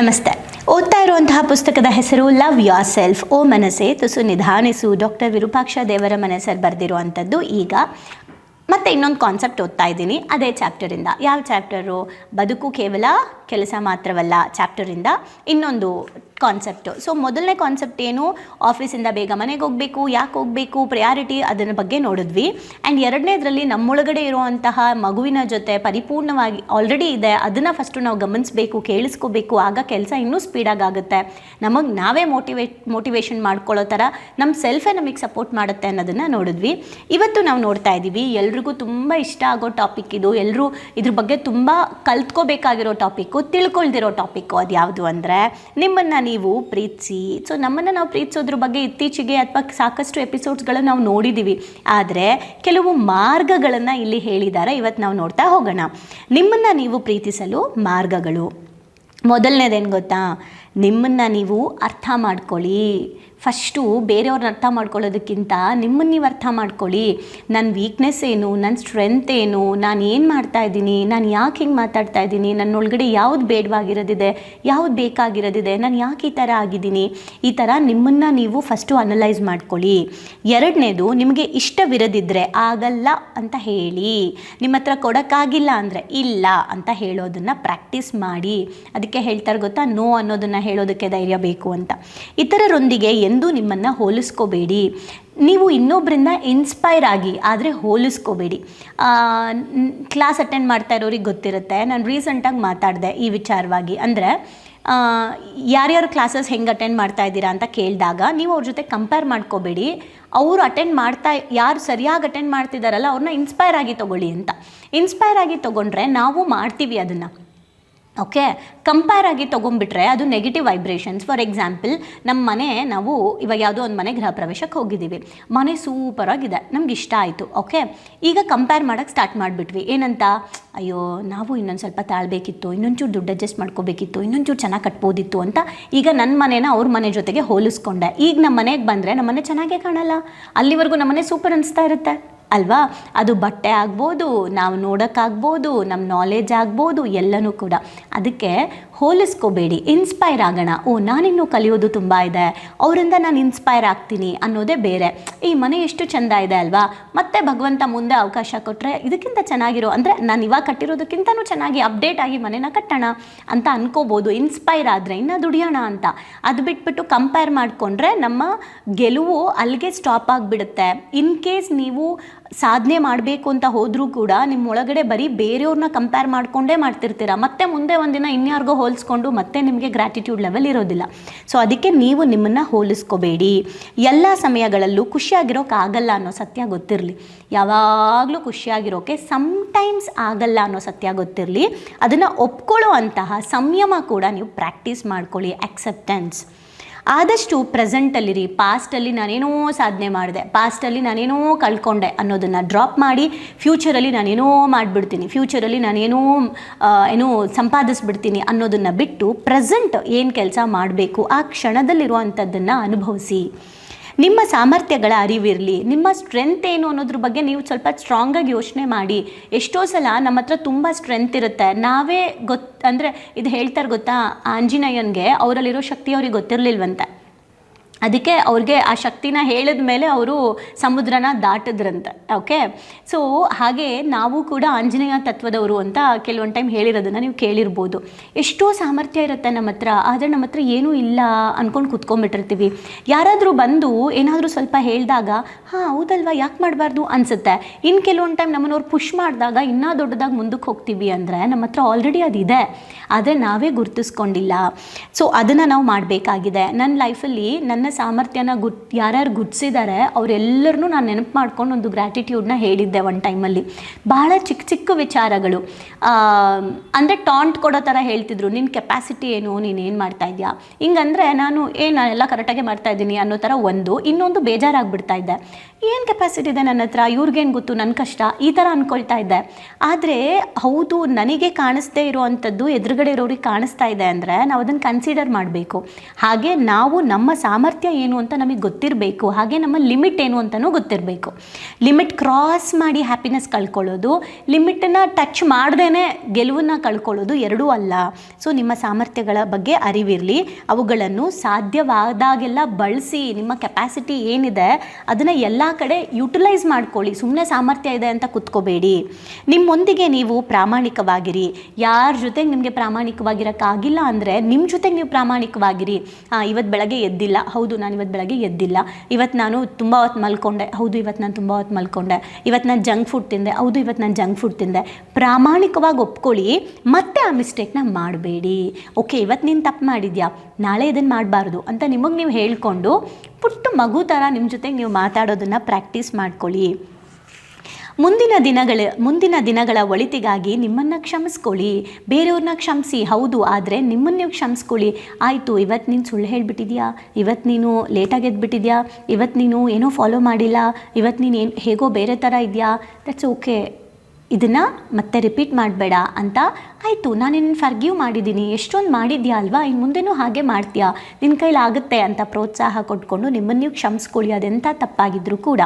ನಮಸ್ತೆ. ಓದ್ತಾ ಇರುವಂತಹ ಪುಸ್ತಕದ ಹೆಸರು ಲವ್ ಯೋರ್ ಸೆಲ್ಫ್ ಓ ಮನಸೆ ತುಸು ನಿಧಾನಿಸು. ಡಾಕ್ಟರ್ ವಿರೂಪಾಕ್ಷ ದೇವರ ಮನಸ್ಸಲ್ಲಿ ಬರೆದಿರುವಂಥದ್ದು ಈಗ ಮತ್ತೆ ಇನ್ನೊಂದು ಕಾನ್ಸೆಪ್ಟ್ ಓದ್ತಾ ಇದ್ದೀನಿ. ಅದೇ ಚಾಪ್ಟರಿಂದ ಯಾವ ಚಾಪ್ಟರು ಬದುಕು ಕೇವಲ ಕೆಲಸ ಮಾತ್ರವಲ್ಲ ಚಾಪ್ಟರಿಂದ ಇನ್ನೊಂದು ಕಾನ್ಸೆಪ್ಟು ಸೊ ಮೊದಲನೇ ಕಾನ್ಸೆಪ್ಟ್ ಏನು? ಆಫೀಸಿಂದ ಬೇಗ ಮನೆಗೆ ಹೋಗಬೇಕು, ಯಾಕೆ ಹೋಗಬೇಕು? ಪ್ರಯಾರಿಟಿ ಅದನ್ನ ಬಗ್ಗೆ ನೋಡಿದ್ವಿ. ಆ್ಯಂಡ್ ಎರಡನೇದರಲ್ಲಿ ನಮ್ಮೊಳಗಡೆ ಇರುವಂತಹ ಮಗುವಿನ ಜೊತೆ ಪರಿಪೂರ್ಣವಾಗಿ ಆಲ್ರೆಡಿ ಇದೆ. ಅದನ್ನು ಫಸ್ಟು ನಾವು ಗಮನಿಸಬೇಕು, ಕೇಳಿಸ್ಕೋಬೇಕು. ಆಗ ಕೆಲಸ ಇನ್ನೂ ಸ್ಪೀಡಾಗಿ ಆಗುತ್ತೆ. ನಮಗೆ ನಾವೇ ಮೋಟಿವೇಟ್ ಮೋಟಿವೇಶನ್ ಮಾಡ್ಕೊಳ್ಳೋ ಥರ ನಮ್ಮ ಸೆಲ್ಫೇ ನಮಗೆ ಸಪೋರ್ಟ್ ಮಾಡುತ್ತೆ ಅನ್ನೋದನ್ನು ನೋಡಿದ್ವಿ. ಇವತ್ತು ನಾವು ನೋಡ್ತಾ ಇದ್ದೀವಿ ಎಲ್ರಿಗೂ ತುಂಬ ಇಷ್ಟ ಆಗೋ ಟಾಪಿಕ್ ಇದು. ಎಲ್ಲರೂ ಇದ್ರ ಬಗ್ಗೆ ತುಂಬ ಕಲ್ತ್ಕೋಬೇಕಾಗಿರೋ ಟಾಪಿಕ್ಕು ತಿಳ್ಕೊಳ್ದಿರೋ ಟಾಪಿಕ್ಕು ಅದು ಯಾವುದು ಅಂದರೆ ನಿಮ್ಮನ್ನು ನೀವು ಪ್ರೀತಿಸಿ. ಸೊ ನಮ್ಮನ್ನು ನಾವು ಪ್ರೀತಿಸೋದ್ರ ಬಗ್ಗೆ ಇತ್ತೀಚೆಗೆ ಅಥವಾ ಸಾಕಷ್ಟು ಎಪಿಸೋಡ್ಸ್ಗಳನ್ನು ನಾವು ನೋಡಿದ್ದೀವಿ ಆದರೆ ಕೆಲವು ಮಾರ್ಗಗಳನ್ನು ಇಲ್ಲಿ ಹೇಳಿದ್ದಾರೆ ಇವತ್ತು ನಾವು ನೋಡ್ತಾ ಹೋಗೋಣ. ನಿಮ್ಮನ್ನು ನೀವು ಪ್ರೀತಿಸಲು ಮಾರ್ಗಗಳು. ಮೊದಲನೇದೇನು ಗೊತ್ತಾ? ನಿಮ್ಮನ್ನು ನೀವು ಅರ್ಥ ಮಾಡ್ಕೊಳ್ಳಿ. ಫಸ್ಟು ಬೇರೆಯವ್ರನ್ನ ಅರ್ಥ ಮಾಡ್ಕೊಳ್ಳೋದಕ್ಕಿಂತ ನಿಮ್ಮನ್ನು ನೀವು ಅರ್ಥ ಮಾಡ್ಕೊಳ್ಳಿ. ನನ್ನ ವೀಕ್ನೆಸ್ ಏನು? ನನ್ನ ಸ್ಟ್ರೆಂತ್ ಏನು? ನಾನು ಏನು ಮಾಡ್ತಾ ಇದ್ದೀನಿ? ನಾನು ಯಾಕೆ ಹಿಂಗೆ ಮಾತಾಡ್ತಾ ಇದ್ದೀನಿ? ನನ್ನೊಳಗಡೆ ಯಾವ್ದು ಬೇಡವಾಗಿರೋದಿದೆ? ಯಾವ್ದು ಬೇಕಾಗಿರೋದಿದೆ? ನಾನು ಯಾಕೆ ಈ ಥರ ಆಗಿದ್ದೀನಿ? ಈ ಥರ ನಿಮ್ಮನ್ನು ನೀವು ಫಸ್ಟು ಅನಲೈಸ್ ಮಾಡ್ಕೊಳ್ಳಿ. ಎರಡನೇದು, ನಿಮಗೆ ಇಷ್ಟವಿರದಿದ್ದರೆ ಆಗಲ್ಲ ಅಂತ ಹೇಳಿ. ನಿಮ್ಮ ಹತ್ರ ಕೊಡೋಕ್ಕಾಗಿಲ್ಲ ಅಂದರೆ ಇಲ್ಲ ಅಂತ ಹೇಳೋದನ್ನು ಪ್ರಾಕ್ಟೀಸ್ ಮಾಡಿ. ಅದಕ್ಕೆ ಹೇಳ್ತಾರೆ ಗೊತ್ತಾ? ನೋ ಅನ್ನೋದನ್ನು ಹೇಳೋದಕ್ಕೆ ಧೈರ್ಯ ಬೇಕು ಅಂತ. ಇತರರೊಂದಿಗೆ ಎಂದೂ ನಿಮ್ಮನ್ನು ಹೋಲಿಸ್ಕೋಬೇಡಿ. ನೀವು ಇನ್ನೊಬ್ಬರಿಂದ ಇನ್ಸ್ಪೈರ್ ಆಗಿ, ಆದರೆ ಹೋಲಿಸ್ಕೋಬೇಡಿ. ಕ್ಲಾಸ್ ಅಟೆಂಡ್ ಮಾಡ್ತಾ ಇರೋರಿಗೆ ಗೊತ್ತಿರುತ್ತೆ. ನಾನು ರೀಸೆಂಟಾಗಿ ಮಾತಾಡಿದೆ ಈ ವಿಚಾರವಾಗಿ. ಅಂದರೆ ಯಾರ್ಯಾರು ಕ್ಲಾಸಸ್ ಹೆಂಗೆ ಅಟೆಂಡ್ ಮಾಡ್ತಾ ಇದ್ದೀರಾ ಅಂತ ಕೇಳಿದಾಗ, ನೀವು ಅವ್ರ ಜೊತೆ ಕಂಪೇರ್ ಮಾಡ್ಕೋಬೇಡಿ. ಅವರು ಅಟೆಂಡ್ ಮಾಡ್ತಾ, ಯಾರು ಸರಿಯಾಗಿ ಅಟೆಂಡ್ ಮಾಡ್ತಿದ್ದಾರಲ್ಲ ಅವ್ರನ್ನ ಇನ್ಸ್ಪೈರ್ ಆಗಿ ತೊಗೊಳ್ಳಿ ಅಂತ. ಇನ್ಸ್ಪೈರ್ ಆಗಿ ತೊಗೊಂಡ್ರೆ ನಾವು ಮಾಡ್ತೀವಿ ಅದನ್ನು. ಓಕೆ ಕಂಪೇರ್ ಆಗಿ ತೊಗೊಂಡ್ಬಿಟ್ರೆ ಅದು ನೆಗೆಟಿವ್ ವೈಬ್ರೇಷನ್ಸ್ ಫಾರ್ ಎಕ್ಸಾಂಪಲ್ ನಮ್ಮ ಮನೆ ನಾವು ಇವಾಗ ಯಾವುದೋ ಒಂದು ಮನೆ ಗೃಹ ಪ್ರವೇಶಕ್ಕೆ ಹೋಗಿದ್ದೀವಿ. ಮನೆ ಸೂಪರಾಗಿದೆ ನಮ್ಗೆ ಇಷ್ಟ ಆಯಿತು. ಓಕೆ ಈಗ ಕಂಪೇರ್ ಮಾಡೋಕ್ಕೆ ಸ್ಟಾರ್ಟ್ ಮಾಡಿಬಿಟ್ವಿ. ಏನಂತ? ಅಯ್ಯೋ, ನಾವು ಇನ್ನೊಂದು ಸ್ವಲ್ಪ ತಾಳ್ಬೇಕಿತ್ತು, ಇನ್ನೊಂಚೂರು ದುಡ್ಡು ಅಡ್ಜಸ್ಟ್ ಮಾಡ್ಕೋಬೇಕಿತ್ತು, ಇನ್ನೊಂಚೂರು ಚೆನ್ನಾಗಿ ಕಟ್ಬೋದಿತ್ತು ಅಂತ ಈಗ ನನ್ನ ಮನೇನ ಅವ್ರ ಮನೆ ಜೊತೆಗೆ ಹೋಲಿಸ್ಕೊಂಡೆ. ಈಗ ನಮ್ಮ ಮನೆಗೆ ಬಂದರೆ ನಮ್ಮ ಮನೆ ಚೆನ್ನಾಗೇ ಕಾಣಲ್ಲ. ಅಲ್ಲಿವರೆಗೂ ನಮ್ಮ ಮನೆ ಸೂಪರ್ ಅನಿಸ್ತಾ ಇರುತ್ತೆ. ಅಲ್ವಾ? ಅದು ಬಟ್ಟೆ ಆಗ್ಬೋದು ನಾವು ನೋಡೋಕ್ಕಾಗ್ಬೋದು ನಮ್ಮ ನಾಲೆಜ್ ಆಗ್ಬೋದು ಎಲ್ಲನೂ ಕೂಡ. ಅದಕ್ಕೆ ಹೋಲಿಸ್ಕೋಬೇಡಿ ಇನ್ಸ್ಪೈರ್ ಆಗೋಣ. ಓ, ನಾನಿನ್ನೂ ಕಲಿಯೋದು ತುಂಬ ಇದೆ. ಅವರಿಂದ ನಾನು ಇನ್ಸ್ಪೈರ್ ಆಗ್ತೀನಿ ಅನ್ನೋದೇ ಬೇರೆ. ಈ ಮನೆ ಎಷ್ಟು ಚೆಂದ ಇದೆ ಅಲ್ವಾ? ಮತ್ತೆ ಭಗವಂತ ಮುಂದೆ ಅವಕಾಶ ಕೊಟ್ಟರೆ ಇದಕ್ಕಿಂತ ಚೆನ್ನಾಗಿರೋ, ಅಂದರೆ ನಾನು ಇವಾಗ ಕಟ್ಟಿರೋದಕ್ಕಿಂತನೂ ಚೆನ್ನಾಗಿ ಅಪ್ಡೇಟ್ ಆಗಿ ಮನೆನ ಕಟ್ಟೋಣ ಅಂತ ಅನ್ಕೋಬೋದು. ಇನ್ಸ್ಪೈರ್ ಆದರೆ ಇನ್ನು ದುಡಿಯೋಣ ಅಂತ. ಅದು ಬಿಟ್ಬಿಟ್ಟು ಕಂಪೇರ್ ಮಾಡಿಕೊಂಡ್ರೆ ನಮ್ಮ ಗೆಲುವು ಅಲ್ಲಿಗೆ ಸ್ಟಾಪ್ ಆಗಿಬಿಡುತ್ತೆ. ಇನ್ ಕೇಸ್ ನೀವು ಸಾಧನೆ ಮಾಡಬೇಕು ಅಂತ ಹೋದರೂ ಕೂಡ ನಿಮ್ಮೊಳಗಡೆ ಬರೀ ಬೇರೆಯವ್ರನ್ನ ಕಂಪೇರ್ ಮಾಡಿಕೊಂಡೇ ಮಾಡ್ತಿರ್ತೀರ? ಮತ್ತೆ ಮುಂದೆ ಒಂದಿನ ಇನ್ಯಾರಿಗೋ ಹೋಲಿಸ್ಕೊಂಡು ಮತ್ತೆ ನಿಮಗೆ ಗ್ರ್ಯಾಟಿಟ್ಯೂಡ್ ಲೆವೆಲ್ ಇರೋದಿಲ್ಲ. ಸೊ ಅದಕ್ಕೆ ನೀವು ನಿಮ್ಮನ್ನು ಹೋಲಿಸ್ಕೋಬೇಡಿ. ಎಲ್ಲ ಸಮಯಗಳಲ್ಲೂ ಖುಷಿಯಾಗಿರೋಕೆ ಆಗಲ್ಲ ಅನ್ನೋ ಸತ್ಯ ಗೊತ್ತಿರಲಿ. ಯಾವಾಗಲೂ ಖುಷಿಯಾಗಿರೋಕೆ ಸಮ್ಟೈಮ್ಸ್ ಆಗಲ್ಲ ಅನ್ನೋ ಸತ್ಯ ಗೊತ್ತಿರಲಿ. ಅದನ್ನು ಒಪ್ಕೊಳ್ಳೋ ಸಂಯಮ ಕೂಡ ನೀವು ಪ್ರಾಕ್ಟೀಸ್ ಮಾಡ್ಕೊಳ್ಳಿ. ಅಕ್ಸೆಪ್ಟೆನ್ಸ್ ಆದಷ್ಟು ಪ್ರೆಸೆಂಟಲ್ಲಿರಿ ಪಾಸ್ಟಲ್ಲಿ ನಾನೇನೋ ಸಾಧನೆ ಮಾಡಿದೆ ಪಾಸ್ಟಲ್ಲಿ ನಾನೇನೋ ಕಳ್ಕೊಂಡೆ ಅನ್ನೋದನ್ನು ಡ್ರಾಪ್ ಮಾಡಿ ಫ್ಯೂಚರಲ್ಲಿ ನಾನೇನೋ ಮಾಡಿಬಿಡ್ತೀನಿ ಫ್ಯೂಚರಲ್ಲಿ ನಾನೇನೋ ಏನೋ ಸಂಪಾದಿಸ್ಬಿಡ್ತೀನಿ ಅನ್ನೋದನ್ನು ಬಿಟ್ಟು ಪ್ರೆಸೆಂಟ್ ಏನು ಕೆಲಸ ಮಾಡಬೇಕು ಆ ಕ್ಷಣದಲ್ಲಿರುವಂಥದ್ದನ್ನು ಅನುಭವಿಸಿ. ನಿಮ್ಮ ಸಾಮರ್ಥ್ಯಗಳ ಅರಿವಿರಲಿ, ನಿಮ್ಮ ಸ್ಟ್ರೆಂತ್ ಏನು ಅನ್ನೋದ್ರ ಬಗ್ಗೆ ನೀವು ಸ್ವಲ್ಪ ಸ್ಟ್ರಾಂಗಾಗಿ ಯೋಚನೆ ಮಾಡಿ. ಎಷ್ಟೋ ಸಲ ನಮ್ಮ ಹತ್ರ ತುಂಬ ಸ್ಟ್ರೆಂತ್ ಇರುತ್ತೆ. ನಾವೇ ಗೊತ್ತು ಅಂದರೆ ಇದು ಹೇಳ್ತಾರೆ ಗೊತ್ತಾ ಆಂಜನೇಯನ್ಗೆ ಅವರಲ್ಲಿರೋ ಶಕ್ತಿ ಅವ್ರಿಗೆ ಗೊತ್ತಿರಲಿಲ್ವಂತೆ. ಅದಕ್ಕೆ ಅವ್ರಿಗೆ ಆ ಶಕ್ತಿನ ಹೇಳಿದ ಮೇಲೆ ಅವರು ಸಮುದ್ರನ ದಾಟಿದ್ರಂತೆ ಓಕೆ ಸೊ ಹಾಗೆ ನಾವು ಕೂಡ ಆಂಜನೇಯ ತತ್ವದವರು ಅಂತ ಕೆಲವೊಂದು ಟೈಮ್ ಹೇಳಿರೋದನ್ನು ನೀವು ಕೇಳಿರ್ಬೋದು. ಎಷ್ಟೋ ಸಾಮರ್ಥ್ಯ ಇರುತ್ತೆ ನಮ್ಮ ಹತ್ರ, ಆದರೆ ನಮ್ಮ ಹತ್ರ ಏನೂ ಇಲ್ಲ ಅಂದ್ಕೊಂಡು ಕುತ್ಕೊಂಡ್ಬಿಟ್ಟಿರ್ತೀವಿ. ಯಾರಾದರೂ ಬಂದು ಏನಾದರೂ ಸ್ವಲ್ಪ ಹೇಳಿದಾಗ, ಹಾಂ, ಹೌದಲ್ವಾ, ಯಾಕೆ ಮಾಡಬಾರ್ದು? ಅನಿಸುತ್ತೆ. ಇನ್ನು ಕೆಲವೊಂದು ಟೈಮ್ ನಮ್ಮನ್ನವ್ರು ಪುಷ್ ಮಾಡಿದಾಗ ಇನ್ನೂ ದೊಡ್ಡದಾಗಿ ಮುಂದಕ್ಕೆ ಹೋಗ್ತೀವಿ ಅಂದರೆ ನಮ್ಮ ಹತ್ರ ಆಲ್ರೆಡಿ ಅದಿದೆ. ಆದರೆ ನಾವೇ ಗುರುತಿಸ್ಕೊಂಡಿಲ್ಲ. ಸೊ ಅದನ್ನು ನಾವು ಮಾಡಬೇಕಾಗಿದೆ. ನನ್ನ ಲೈಫಲ್ಲಿ ನನ್ನ ಸಾಮರ್ಥ್ಯನ ಗುತ್, ಯಾರ್ಯಾರು ಗುರ್ತಿಸಿದ್ದಾರೆ ಅವರೆಲ್ಲರನ್ನೂ ನಾನು ನೆನಪು ಮಾಡ್ಕೊಂಡು ಒಂದು ಗ್ರ್ಯಾಟಿಟ್ಯೂಡ್ನ ಹೇಳಿದ್ದೆ ಒಂದು ಟೈಮಲ್ಲಿ ಬಹಳ ಚಿಕ್ಕ ಚಿಕ್ಕ ವಿಚಾರಗಳು. ಅಂದರೆ ಟಾಂಟ್ ಕೊಡೋ ಥರ ಹೇಳ್ತಿದ್ರು ನಿನ್ನ ಕೆಪಾಸಿಟಿ ಏನು? ನೀನು ಏನು ಮಾಡ್ತಾ ಇದೆಯಾ? ಹಿಂಗಂದರೆ ನಾನು ಏನು ನಾನೆಲ್ಲ ಕರೆಕ್ಟಾಗೆ ಮಾಡ್ತಾ ಇದ್ದೀನಿ ಅನ್ನೋ ಥರ ಒಂದು, ಇನ್ನೊಂದು ಬೇಜಾರಾಗ್ಬಿಡ್ತಾ ಇದ್ದೆ. ಏನು ಕೆಪಾಸಿಟಿ ಇದೆ ನನ್ನ ಹತ್ರ? ಇವ್ರಿಗೇನು ಗೊತ್ತು? ನನ್ನ ಕಷ್ಟ? ಈ ಥರ ಅಂದ್ಕೊಳ್ತಾ ಇದ್ದೆ. ಆದರೆ, ಹೌದು, ನನಗೆ ಕಾಣಿಸ್ದೇ ಇರುವಂಥದ್ದು ಎದುರುಗಡೆ ಇರೋರಿಗೆ ಕಾಣಿಸ್ತಾ ಇದೆ ಅಂದರೆ ನಾವು ಅದನ್ನು ಕನ್ಸಿಡರ್ ಮಾಡಬೇಕು. ಹಾಗೆ ನಾವು ನಮ್ಮ ಸಾಮರ್ಥ್ಯ ಸಾಮರ್ಥ್ಯ ಏನು ಅಂತ ನಮಗೆ ಗೊತ್ತಿರಬೇಕು. ಹಾಗೆ ನಮ್ಮ ಲಿಮಿಟ್ ಏನು ಅಂತಲೂ ಗೊತ್ತಿರಬೇಕು. ಲಿಮಿಟ್ ಕ್ರಾಸ್ ಮಾಡಿ ಹ್ಯಾಪಿನೆಸ್ ಕಳ್ಕೊಳ್ಳೋದು ಲಿಮಿಟನ್ನು ಟಚ್ ಮಾಡ್ದೇ ಗೆಲುವನ್ನು ಕಳ್ಕೊಳ್ಳೋದು ಎರಡೂ ಅಲ್ಲ. ಸೊ, ನಿಮ್ಮ ಸಾಮರ್ಥ್ಯಗಳ ಬಗ್ಗೆ ಅರಿವಿರಲಿ, ಅವುಗಳನ್ನು ಸಾಧ್ಯವಾದಾಗೆಲ್ಲ ಬಳಸಿ, ನಿಮ್ಮ ಕೆಪಾಸಿಟಿ ಏನಿದೆ, ಅದನ್ನು ಎಲ್ಲ ಕಡೆ ಯುಟಿಲೈಸ್ ಮಾಡ್ಕೊಳ್ಳಿ. ಸುಮ್ಮನೆ ಸಾಮರ್ಥ್ಯ ಇದೆ ಅಂತ ಕುತ್ಕೋಬೇಡಿ. ನಿಮ್ಮೊಂದಿಗೆ ನೀವು ಪ್ರಾಮಾಣಿಕವಾಗಿರಿ. ಯಾರ ಜೊತೆಗೆ ನಿಮಗೆ ಪ್ರಾಮಾಣಿಕವಾಗಿರೋಕ್ಕಾಗಿಲ್ಲ ಅಂದರೆ ನಿಮ್ಮ ಜೊತೆಗೆ ನೀವು ಪ್ರಾಮಾಣಿಕವಾಗಿರಿ. ಇವತ್ತು ಬೆಳಗ್ಗೆ ಎದ್ದಿಲ್ಲ. ಹೌದು ನಾನು ಇವತ್ತು ಬೆಳಗ್ಗೆ ಎದ್ದಿಲ್ಲ. ಇವತ್ತು ನಾನು ತುಂಬ ಹೊತ್ತು ಮಲ್ಕೊಂಡೆ. ಹೌದು, ಇವತ್ತು ನಾನು ತುಂಬ ಹೊತ್ತು ಮಲ್ಕೊಂಡೆ. ಇವತ್ತು ನಾನು ಜಂಕ್ ಫುಡ್ ತಿಂದೆ. ಹೌದು, ಇವತ್ತು ನಾನು ಜಂಕ್ ಫುಡ್ ತಿಂದೆ. ಪ್ರಾಮಾಣಿಕವಾಗಿ ಒಪ್ಕೊಳ್ಳಿ, ಮತ್ತೆ ಆ ಮಿಸ್ಟೇಕ್ನ ಮಾಡಬೇಡಿ. ಓಕೆ, ಇವತ್ತು ನೀನು ತಪ್ಪು ಮಾಡಿದ್ಯಾ? ನಾಳೆ ಇದನ್ನು ಮಾಡಬಾರ್ದು ಅಂತ ನಿಮಗೆ ನೀವು ಹೇಳಿಕೊಂಡು ಪುಟ್ಟ ಮಗು ಥರ ನಿಮ್ಮ ಜೊತೆಗೆ ನೀವು ಮಾತಾಡೋದನ್ನು ಪ್ರಾಕ್ಟೀಸ್ ಮಾಡ್ಕೊಳ್ಳಿ. ಮುಂದಿನ ದಿನಗಳ ಮುಂದಿನ ದಿನಗಳ ಒಳಿತಿಗಾಗಿ ನಿಮ್ಮನ್ನು ಕ್ಷಮಿಸ್ಕೊಳ್ಳಿ. ಬೇರೆಯವ್ರನ್ನ ಕ್ಷಮಿಸಿ. ಹೌದು, ಆದರೆ ನಿಮ್ಮನ್ನು ನೀವು ಕ್ಷಮಿಸ್ಕೊಳ್ಳಿ. ಆಯಿತು ಇವತ್ತು ನೀನು ಸುಳ್ಳು ಹೇಳಿಬಿಟ್ಟಿದ್ಯಾ? ಇವತ್ತು ನೀನು ಲೇಟಾಗಿ ಎದ್ಬಿಟ್ಟಿದ್ಯಾ? ಇವತ್ತು ನೀನು ಏನೋ ಫಾಲೋ ಮಾಡಿಲ್ಲ? ಇವತ್ತು ನೀನು ಏನು, ಹೇಗೋ ಬೇರೆ ಥರ ಇದೆಯಾ? ದಟ್ಸ್ ಓಕೆ ಇದನ್ನು ಮತ್ತೆ ರಿಪೀಟ್ ಮಾಡಬೇಡ ಅಂತ ಆಯಿತು ನಾನು ನಿನ್ನ ಫರ್ಗ್ಯೂ ಮಾಡಿದ್ದೀನಿ. ಎಷ್ಟೊಂದು ಮಾಡಿದ್ಯಾ ಅಲ್ವಾ? ಇನ್ನು ಮುಂದೆನೂ ಹಾಗೆ ಮಾಡ್ತೀಯಾ? ನಿನ್ನ ಕೈಲಾಗುತ್ತೆ ಅಂತ ಪ್ರೋತ್ಸಾಹ ಕೊಟ್ಕೊಂಡು ನಿಮ್ಮನ್ನು ನೀವು ಕ್ಷಮಿಸ್ಕೊಳ್ಳಿ ಅದೆಂಥ ತಪ್ಪಾಗಿದ್ದರೂ ಕೂಡ.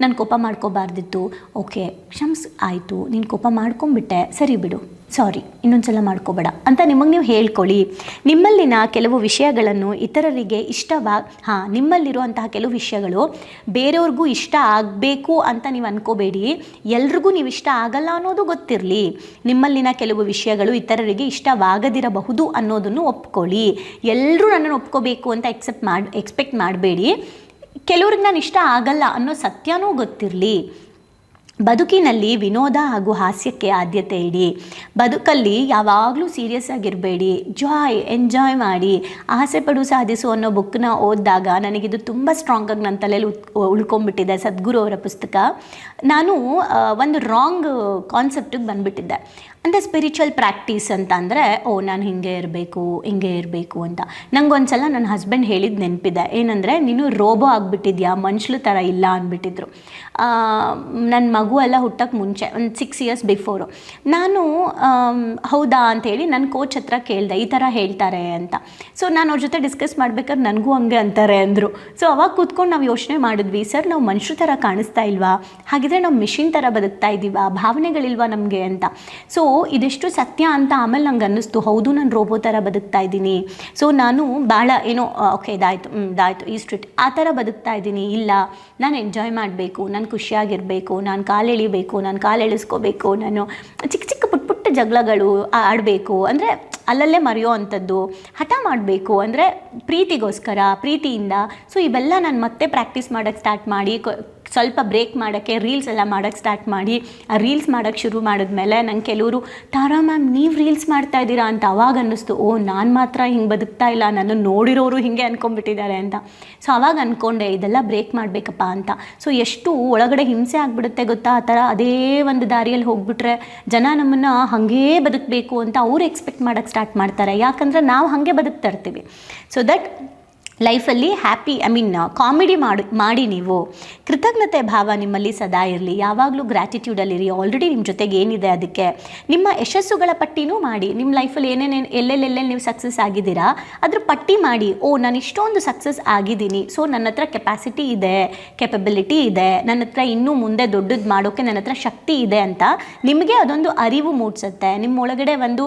ನಾನು ಕೋಪ ಮಾಡ್ಕೋಬಾರ್ದಿತ್ತು. ಓಕೆ, ಕ್ಷಮಿಸ್, ಆಯಿತು. ನೀನು ಕೋಪ ಮಾಡ್ಕೊಂಬಿಟ್ಟೆ ಸರಿ ಬಿಡು. ಸಾರಿ, ಇನ್ನೊಂದ್ಸಲ ಮಾಡ್ಕೋಬೇಡ ಅಂತ ನಿಮಗೆ ನೀವು ಹೇಳ್ಕೊಳ್ಳಿ. ನಿಮ್ಮಲ್ಲಿನ ಕೆಲವು ವಿಷಯಗಳನ್ನು ಇತರರಿಗೆ ಇಷ್ಟವಾ, ಹಾಂ, ನಿಮ್ಮಲ್ಲಿರುವಂತಹ ಕೆಲವು ವಿಷಯಗಳು ಬೇರೆಯವ್ರಿಗೂ ಇಷ್ಟ ಆಗಬೇಕು ಅಂತ ನೀವು ಅನ್ಕೋಬೇಡಿ. ಎಲ್ರಿಗೂ ನೀವು ಇಷ್ಟ ಆಗಲ್ಲ ಅನ್ನೋದು ಗೊತ್ತಿರಲಿ. ನಿಮ್ಮಲ್ಲಿನ ಕೆಲವು ವಿಷಯಗಳು ಇತರರಿಗೆ ಇಷ್ಟವಾಗದಿರಬಹುದು ಅನ್ನೋದನ್ನು ಒಪ್ಕೊಳ್ಳಿ. ಎಲ್ಲರೂ ನನ್ನನ್ನು ಒಪ್ಕೋಬೇಕು ಅಂತ ಎಕ್ಸೆಪ್ಟ್ ಮಾಡಿ, ಎಕ್ಸ್ಪೆಕ್ಟ್ ಮಾಡಬೇಡಿ. ಕೆಲವ್ರಿಗೆ ನಾನು ಇಷ್ಟ ಆಗಲ್ಲ ಅನ್ನೋ ಸತ್ಯನೂ ಗೊತ್ತಿರಲಿ. ಬದುಕಿನಲ್ಲಿ ವಿನೋದ ಹಾಗೂ ಹಾಸ್ಯಕ್ಕೆ ಆದ್ಯತೆ ಇಡಿ. ಬದುಕಲ್ಲಿ ಯಾವಾಗಲೂ ಸೀರಿಯಸ್ ಆಗಿರಬೇಡಿ. ಜಾಯ್ ಎಂಜಾಯ್ ಮಾಡಿ. ಆಸೆ ಪಡು ಸಾಧಿಸು ಅನ್ನೋ ಬುಕ್ನ ಓದಿದಾಗ ನನಗಿದು ತುಂಬ ಸ್ಟ್ರಾಂಗಾಗಿ ನನ್ನ ತಲೆಯಲ್ಲಿ ಉಳ್ಕೊಂಡ್ಬಿಟ್ಟಿದೆ. ಸದ್ಗುರು ಅವರ ಪುಸ್ತಕ. ನಾನು ಒಂದು ರಾಂಗ್ ಕಾನ್ಸೆಪ್ಟಿಗೆ ಬಂದುಬಿಟ್ಟಿದ್ದೆ. ಅಂದರೆ ಸ್ಪಿರಿಚುವಲ್ ಪ್ರಾಕ್ಟೀಸ್ ಅಂತ ಅಂದರೆ, ಓ, ನಾನು ಹಿಂಗೆ ಇರಬೇಕು ಹಿಂಗೆ ಇರಬೇಕು ಅಂತ. ನಂಗೆ ಒಂದ್ಸಲ ನನ್ನ ಹಸ್ಬೆಂಡ್ ಹೇಳಿದ ನೆನಪಿದೆ. ಏನಂದರೆ, ನೀನು ರೋಬೋ ಆಗಿಬಿಟ್ಟಿದ್ಯಾ? ಮನುಷ್ಯಲ ಥರ ಇಲ್ಲ ಅಂದ್ಬಿಟ್ಟಿದ್ರು ನನ್ನ ಮಗು ಎಲ್ಲ ಹುಟ್ಟಕ್ಕೆ ಮುಂಚೆ, ಒಂದು ಸಿಕ್ಸ್ ಇಯರ್ಸ್ ಬಿಫೋರು ನಾನು ಹೌದಾ ಅಂಥೇಳಿ ನನ್ನ ಕೋಚ್ ಹತ್ರ ಕೇಳಿದೆ, ಈ ಥರ ಹೇಳ್ತಾರೆ ಅಂತ. ಸೊ ನಾನು ಅವ್ರ ಜೊತೆ ಡಿಸ್ಕಸ್ ಮಾಡ್ಬೇಕಾದ್ರೆ ನನಗೂ ಹಂಗೆ ಅಂತಾರೆ ಅಂದರು. ಸೊ ಅವಾಗ ಕೂತ್ಕೊಂಡು ನಾವು ಯೋಚನೆ ಮಾಡಿದ್ವಿ, ಸರ್, ನಾವು ಮನುಷ್ಯರ ಥರ ಕಾಣಿಸ್ತಾ ಇಲ್ವಾ? ಹಾಗಿದ್ರೆ ನಾವು ಮಿಷಿನ್ ಥರ ಬದುಕ್ತಾ ಇದ್ದೀವಾ ಭಾವನೆಗಳಿಲ್ವಾ ನಮಗೆ? ಅಂತ. ಸೊ ಇದೆಷ್ಟು ಸತ್ಯ ಅಂತ ಆಮೇಲೆ ನಂಗೆ ಅನ್ನಿಸ್ತು. ಹೌದು, ನಾನು ರೋಬೋ ಥರ ಬದುಕ್ತಾ ಇದ್ದೀನಿ. ಸೊ ನಾನು ಭಾಳ ಏನೋ ಓಕೆ ಇದಾಯಿತು ಇದಾಯಿತು, ಈ ಸ್ಟ್ರಿಟ್, ಆ ಥರ ಬದುಕ್ತಾ ಇದ್ದೀನಿ. ಇಲ್ಲ, ನಾನು ಎಂಜಾಯ್ ಮಾಡಬೇಕು, ನಾನು ಖುಷಿಯಾಗಿರಬೇಕು, ನಾನು ಕಾಲು ಎಳಿಬೇಕು ನಾನು ಕಾಲು ಎಳಿಸ್ಕೋಬೇಕು ನಾನು ಚಿಕ್ಕ ಚಿಕ್ಕ ಪುಟ್ಟ ಪುಟ್ಟ ಜಗಳಗಳು ಆಡಬೇಕು. ಅಂದರೆ ಅಲ್ಲಲ್ಲೇ ಮರೆಯೋ ಅಂಥದ್ದು. ಹಠ ಮಾಡಬೇಕು, ಅಂದರೆ ಪ್ರೀತಿಗೋಸ್ಕರ, ಪ್ರೀತಿಯಿಂದ. ಸೊ ಇವೆಲ್ಲ ನಾನು ಮತ್ತೆ ಪ್ರಾಕ್ಟೀಸ್ ಮಾಡೋಕ್ಕೆ ಸ್ಟಾರ್ಟ್ ಮಾಡಿ ಸ್ವಲ್ಪ ಬ್ರೇಕ್ ಮಾಡೋಕ್ಕೆ ರೀಲ್ಸ್ ಎಲ್ಲ ಮಾಡೋಕ್ಕೆ ಸ್ಟಾರ್ಟ್ ಮಾಡಿ, ಆ ರೀಲ್ಸ್ ಮಾಡೋಕ್ಕೆ ಶುರು ಮಾಡಿದ್ಮೇಲೆ ನಂಗೆ ಕೆಲವರು, ತಾರಾ ಮ್ಯಾಮ್, ನೀವು ರೀಲ್ಸ್ ಮಾಡ್ತಾ ಇದ್ದೀರಾ? ಅಂತ ಅವಾಗ ಅನ್ನಿಸ್ತು, ಓ, ನಾನು ಮಾತ್ರ ಹಿಂಗೆ ಬದುಕ್ತಾ ಇಲ್ಲ ನಾನು ನೋಡಿರೋರು ಹಿಂಗೆ ಅಂದ್ಕೊಂಬಿಟ್ಟಿದ್ದಾರೆ ಅಂತ. ಸೊ ಅವಾಗ ಅಂದ್ಕೊಂಡೆ ಇದೆಲ್ಲ ಬ್ರೇಕ್ ಮಾಡಬೇಕಪ್ಪ ಅಂತ. ಸೊ ಎಷ್ಟು ಒಳಗಡೆ ಹಿಂಸೆ ಆಗಿಬಿಡುತ್ತೆ ಗೊತ್ತಾ? ಆ ಥರ ಅದೇ ಒಂದು ದಾರಿಯಲ್ಲಿ ಹೋಗ್ಬಿಟ್ರೆ ಜನ ನಮ್ಮನ್ನು ಹಾಗೇ ಬದುಕಬೇಕು ಅಂತ ಅವ್ರು ಎಕ್ಸ್ಪೆಕ್ಟ್ ಮಾಡೋಕ್ಕೆ ಸ್ಟಾರ್ಟ್ ಮಾಡ್ತಾರೆ. ಯಾಕಂದರೆ ನಾವು ಹಾಗೆ ಬದುಕ್ತಾ ಇರ್ತೀವಿ. ಸೊ ದಟ್ ಲೈಫಲ್ಲಿ ಹ್ಯಾಪಿ, ಐ ಮೀನ್ ಕಾಮಿಡಿ ಮಾಡಿ ಮಾಡಿ ನೀವು. ಕೃತಜ್ಞತೆ ಭಾವ ನಿಮ್ಮಲ್ಲಿ ಸದಾ ಇರಲಿ. ಯಾವಾಗಲೂ ಗ್ರ್ಯಾಟಿಟ್ಯೂಡಲ್ಲಿರಿ ಆಲ್ರೆಡಿ ನಿಮ್ಮ ಜೊತೆಗೆ ಏನಿದೆ ಅದಕ್ಕೆ? ನಿಮ್ಮ ಯಶಸ್ಸುಗಳ ಪಟ್ಟಿನೂ ಮಾಡಿ. ನಿಮ್ಮ ಲೈಫಲ್ಲಿ ಏನೇನೇನು ಎಲ್ಲೆಲ್ಲೆಲ್ಲೆಲ್ಲಿ ನೀವು ಸಕ್ಸಸ್ ಆಗಿದ್ದೀರಾ, ಅದ್ರ ಪಟ್ಟಿ ಮಾಡಿ. ಓ, ನಾನು ಇಷ್ಟೊಂದು ಸಕ್ಸಸ್ ಆಗಿದ್ದೀನಿ. ಸೊ ನನ್ನ ಹತ್ರ ಕೆಪಾಸಿಟಿ ಇದೆ ಕೆಪಬಿಲಿಟಿ ಇದೆ, ನನ್ನ ಹತ್ರ ಇನ್ನೂ ಮುಂದೆ ದೊಡ್ಡದು ಮಾಡೋಕ್ಕೆ ನನ್ನ ಹತ್ರ ಶಕ್ತಿ ಇದೆ ಅಂತ ನಿಮಗೆ ಅದೊಂದು ಅರಿವು ಮೂಡಿಸುತ್ತೆ. ನಿಮ್ಮ ಒಳಗಡೆ ಒಂದು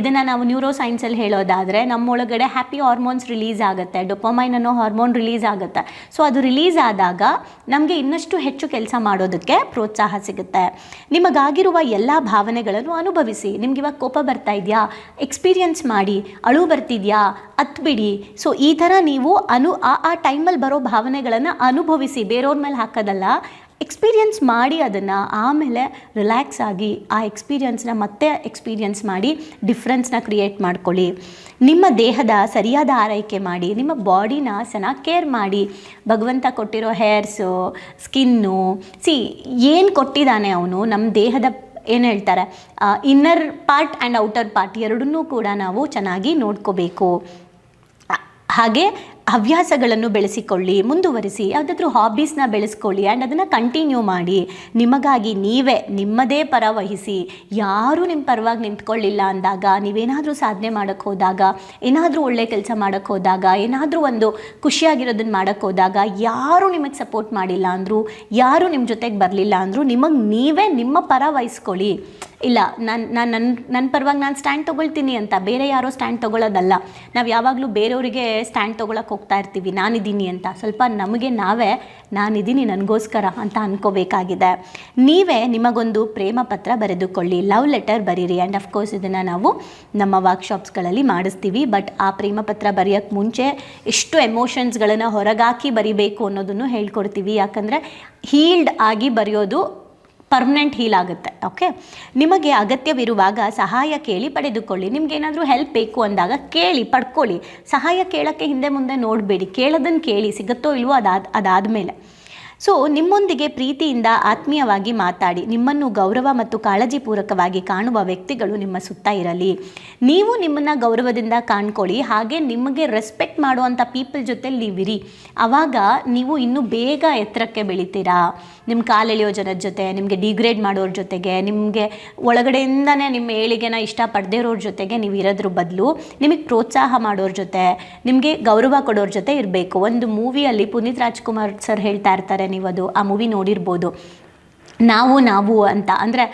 ಇದನ್ನು ನಾವು ನ್ಯೂರೋ ಸೈನ್ಸಲ್ಲಿ ಹೇಳೋದಾದರೆ ನಮ್ಮೊಳಗಡೆ ಹ್ಯಾಪಿ ಹಾರ್ಮೋನ್ಸ್ ರಿಲೀಸ್ ಆಗುತ್ತೆ. ಡೊಪಮೈನ್ ಅನ್ನೋ ಹಾರ್ಮೋನ್ ರಿಲೀಸ್ ಆಗುತ್ತೆ. ಸೊ ಅದು ರಿಲೀಸ್ ಆದಾಗ ನಮಗೆ ಇನ್ನಷ್ಟು ಹೆಚ್ಚು ಕೆಲಸ ಮಾಡೋದಕ್ಕೆ ಪ್ರೋತ್ಸಾಹ ಸಿಗುತ್ತೆ. ನಿಮಗಾಗಿರುವ ಎಲ್ಲ ಭಾವನೆಗಳನ್ನು ಅನುಭವಿಸಿ. ನಿಮ್ಗೆ ಇವಾಗ ಕೋಪ ಬರ್ತಾ ಇದೆಯಾ? ಎಕ್ಸ್ಪೀರಿಯನ್ಸ್ ಮಾಡಿ. ಅಳು ಬರ್ತಿದ್ಯಾ? ಅತ್ಬಿಡಿ. ಸೊ ಈ ಥರ ನೀವು ಅನು ಆ ಆ ಟೈಮಲ್ಲಿ ಬರೋ ಭಾವನೆಗಳನ್ನು ಅನುಭವಿಸಿ. ಬೇರೆಯವ್ರ ಮೇಲೆ ಹಾಕೋದಲ್ಲ. ಎಕ್ಸ್ಪೀರಿಯನ್ಸ್ ಮಾಡಿ ಅದನ್ನು ಆಮೇಲೆ ರಿಲ್ಯಾಕ್ಸ್ ಆಗಿ ಆ ಎಕ್ಸ್ಪೀರಿಯನ್ಸ್ನ ಮತ್ತೆ ಎಕ್ಸ್ಪೀರಿಯನ್ಸ್ ಮಾಡಿ ಡಿಫ್ರೆನ್ಸ್ನ ಕ್ರಿಯೇಟ್ ಮಾಡ್ಕೊಳ್ಳಿ. ನಿಮ್ಮ ದೇಹದ ಸರಿಯಾದ ಆರೈಕೆ ಮಾಡಿ, ನಿಮ್ಮ ಬಾಡಿನ ಚೆನ್ನಾಗಿ ಕೇರ್ ಮಾಡಿ. ಭಗವಂತ ಕೊಟ್ಟಿರೋ ಹೇರ್ಸು ಸ್ಕಿನ್ನು ಸಿ ಏನು ಕೊಟ್ಟಿದ್ದಾನೆ ಅವನು? ನಮ್ಮ ದೇಹದ ಏನು ಹೇಳ್ತಾರೆ? Inner part and outer part ಎರಡನ್ನೂ ಕೂಡ ನಾವು ಚೆನ್ನಾಗಿ ನೋಡ್ಕೋಬೇಕು. ಹಾಗೆ ಹವ್ಯಾಸಗಳನ್ನು ಬೆಳೆಸಿಕೊಳ್ಳಿ, ಮುಂದುವರಿಸಿ, ಯಾವುದಾದ್ರೂ ಹಾಬೀಸ್ನ ಬೆಳೆಸ್ಕೊಳ್ಳಿ ಆ್ಯಂಡ್ ಅದನ್ನು ಕಂಟಿನ್ಯೂ ಮಾಡಿ, ನಿಮಗಾಗಿ ನೀವೇ, ನಿಮ್ಮದೇ ಪರ ವಹಿಸಿ, ಯಾರೂ ನಿಮ್ಮ ಪರವಾಗಿ ನಿಂತ್ಕೊಳ್ಳಿಲ್ಲ ಅಂದಾಗ, ನೀವೇನಾದರೂ ಸಾಧನೆ ಮಾಡೋಕ್ಕೆ ಹೋದಾಗ, ಏನಾದರೂ ಒಳ್ಳೆ ಕೆಲಸ ಮಾಡೋಕ್ಕೆ ಹೋದಾಗ, ಏನಾದರೂ ಒಂದು ಖುಷಿಯಾಗಿರೋದನ್ನು ಮಾಡೋಕ್ಕೆ ಹೋದಾಗ, ಯಾರೂ ನಿಮಗೆ ಸಪೋರ್ಟ್ ಮಾಡಿಲ್ಲ ಅಂದರೂ, ಯಾರೂ ನಿಮ್ಮ ಜೊತೆಗೆ ಬರಲಿಲ್ಲ ಅಂದರೂ, ನಿಮಗೆ ನೀವೇ ನಿಮ್ಮ ಪರ ವಹಿಸ್ಕೊಳ್ಳಿ. ಇಲ್ಲ, ನಾನು ನಾನು ನನ್ನ ನನ್ನ ಪರವಾಗಿ ನಾನು ಸ್ಟ್ಯಾಂಡ್ ತೊಗೊಳ್ತೀನಿ ಅಂತ, ಬೇರೆ ಯಾರೋ ಸ್ಟ್ಯಾಂಡ್ ತೊಗೊಳ್ಳೋದಲ್ಲ. ನಾವು ಯಾವಾಗಲೂ ಬೇರೆಯವರಿಗೆ ಸ್ಟ್ಯಾಂಡ್ ತೊಗೊಳಕ್ಕೆ ಹೋಗ್ತಾ ಇರ್ತೀವಿ, ನಾನಿದ್ದೀನಿ ಅಂತ. ಸ್ವಲ್ಪ ನಮಗೆ ನಾವೇ, ನಾನಿದ್ದೀನಿ ನನಗೋಸ್ಕರ ಅಂತ ಅನ್ಕೋಬೇಕಾಗಿದೆ. ನೀವೇ ನಿಮಗೊಂದು ಪ್ರೇಮ ಪತ್ರ ಬರೆದುಕೊಳ್ಳಿ ಲವ್ ಲೆಟರ್ ಬರೀರಿ. ಆ್ಯಂಡ್ ಅಫ್ಕೋರ್ಸ್ ಇದನ್ನು ನಾವು ನಮ್ಮ ವರ್ಕ್ಶಾಪ್ಸ್ಗಳಲ್ಲಿ ಮಾಡಿಸ್ತೀವಿ. ಬಟ್ ಆ ಪ್ರೇಮ ಪತ್ರ ಬರೆಯೋಕ್ಕೆ ಮುಂಚೆ ಎಷ್ಟು ಎಮೋಷನ್ಸ್ಗಳನ್ನು ಹೊರಗಾಕಿ ಬರಿಬೇಕು ಅನ್ನೋದನ್ನು ಹೇಳ್ಕೊಡ್ತೀವಿ. ಯಾಕಂದರೆ ಹೀಲ್ಡ್ ಆಗಿ ಬರೆಯೋದು ಪರ್ಮನೆಂಟ್ ಹೀಲ್ ಆಗುತ್ತೆ ಓಕೆ ನಿಮಗೆ ಅಗತ್ಯವಿರುವಾಗ ಸಹಾಯ ಕೇಳಿ ಪಡೆದುಕೊಳ್ಳಿ. ನಿಮ್ಗೆ ಏನಾದರೂ ಹೆಲ್ಪ್ ಬೇಕು ಅಂದಾಗ ಕೇಳಿ, ಪಡ್ಕೊಳ್ಳಿ. ಸಹಾಯ ಕೇಳೋಕ್ಕೆ ಹಿಂದೆ ಮುಂದೆ ನೋಡಬೇಡಿ. ಕೇಳೋದನ್ನು ಕೇಳಿ, ಸಿಗುತ್ತೋ ಇಲ್ವೋ ಅದಾದ, ಅದಾದಮೇಲೆ. ಸೊ ನಿಮ್ಮೊಂದಿಗೆ ಪ್ರೀತಿಯಿಂದ ಆತ್ಮೀಯವಾಗಿ ಮಾತಾಡಿ, ನಿಮ್ಮನ್ನು ಗೌರವ ಮತ್ತು ಕಾಳಜಿಪೂರ್ವಕವಾಗಿ ಕಾಣುವ ವ್ಯಕ್ತಿಗಳು ನಿಮ್ಮ ಸುತ್ತ ಇರಲಿ. ನೀವು ನಿಮ್ಮನ್ನು ಗೌರವದಿಂದ ಕಾಣ್ಕೊಳ್ಳಿ, ಹಾಗೆ ನಿಮಗೆ ರೆಸ್ಪೆಕ್ಟ್ ಮಾಡುವಂಥ ಪೀಪಲ್ ಜೊತೆ ನೀವಿರಿ ಆವಾಗ ನೀವು ಇನ್ನೂ ಬೇಗ ಎತ್ತರಕ್ಕೆ ಬೆಳಿತೀರಾ. ನಿಮ್ಮ ಕಾಲೆಳೆಯೋ ಜನರ ಜೊತೆ, ನಿಮಗೆ ಡಿಗ್ರೇಡ್ ಮಾಡೋರ ಜೊತೆಗೆ, ನಿಮಗೆ ಒಳಗಡೆಯಿಂದನೇ ನಿಮ್ಮ ಏಳಿಗೆನ ಇಷ್ಟಪಡದೇ ಇರೋರ ಜೊತೆಗೆ ನೀವು ಇರೋದ್ರ ಬದಲು, ನಿಮಗೆ ಪ್ರೋತ್ಸಾಹ ಮಾಡೋರ ಜೊತೆ, ನಿಮಗೆ ಗೌರವ ಕೊಡೋರ ಜೊತೆ ಇರಬೇಕು. ಒಂದು ಮೂವಿಯಲ್ಲಿ ಪುನೀತ್ ರಾಜ್ಕುಮಾರ್ ಸರ್ ಹೇಳ್ತಾ ಇರ್ತಾರೆ ನೀವು ಅದು ಆ ಮೂವಿ ನೋಡಿರ್ಬೋದು. ನಾವು ನಾವು ಅಂತ, ಅಂದರೆ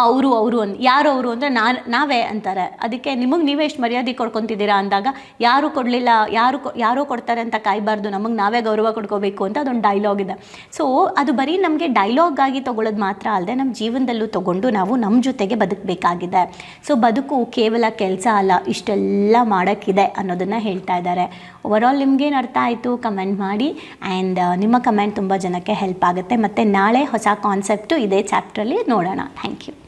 ಅವರು ಅವರು ಅನ್, ಯಾರು ಅವರು ಅಂದರೆ ನಾನು ನಾವೇ ಅಂತಾರೆ. ಅದಕ್ಕೆ ನಿಮಗೆ ನೀವೇ ಎಷ್ಟು ಮರ್ಯಾದೆ ಕೊಡ್ಕೊತಿದ್ದೀರಾ ಅಂದಾಗ, ಯಾರು ಕೊಡಲಿಲ್ಲ, ಯಾರು ಯಾರೋ ಕೊಡ್ತಾರೆ ಅಂತ ಕಾಯಬಾರ್ದು, ನಮಗೆ ನಾವೇ ಗೌರವ ಕೊಡ್ಕೋಬೇಕು ಅಂತ ಅದೊಂದು ಡೈಲಾಗ್ ಇದೆ. ಸೊ ಅದು ಬರೀ ನಮಗೆ ಡೈಲಾಗ್ ಆಗಿ ತೊಗೊಳೋದು ಮಾತ್ರ ಅಲ್ಲದೆ ನಮ್ಮ ಜೀವನದಲ್ಲೂ ತೊಗೊಂಡು ನಾವು ನಮ್ಮ ಜೊತೆಗೆ ಬದುಕಬೇಕಾಗಿದೆ. ಸೊ ಬದುಕು ಕೇವಲ ಕೆಲಸ ಅಲ್ಲ, ಇಷ್ಟೆಲ್ಲ ಮಾಡೋಕ್ಕಿದೆ ಅನ್ನೋದನ್ನು ಹೇಳ್ತಾ ಇದ್ದಾರೆ. ಓವರಾಲ್ ನಿಮಗೇನು ಅರ್ಥ ಆಯಿತು ಕಮೆಂಟ್ ಮಾಡಿ. ಆ್ಯಂಡ್ ನಿಮ್ಮ ಕಮೆಂಟ್ ತುಂಬ ಜನಕ್ಕೆ ಹೆಲ್ಪ್ ಆಗುತ್ತೆ. ಮತ್ತು ನಾಳೆ ಹೊಸ ಕಾನ್ಸೆಪ್ಟು ಇದೇ ಚಾಪ್ಟ್ರಲ್ಲಿ ನೋಡೋಣ. Thank you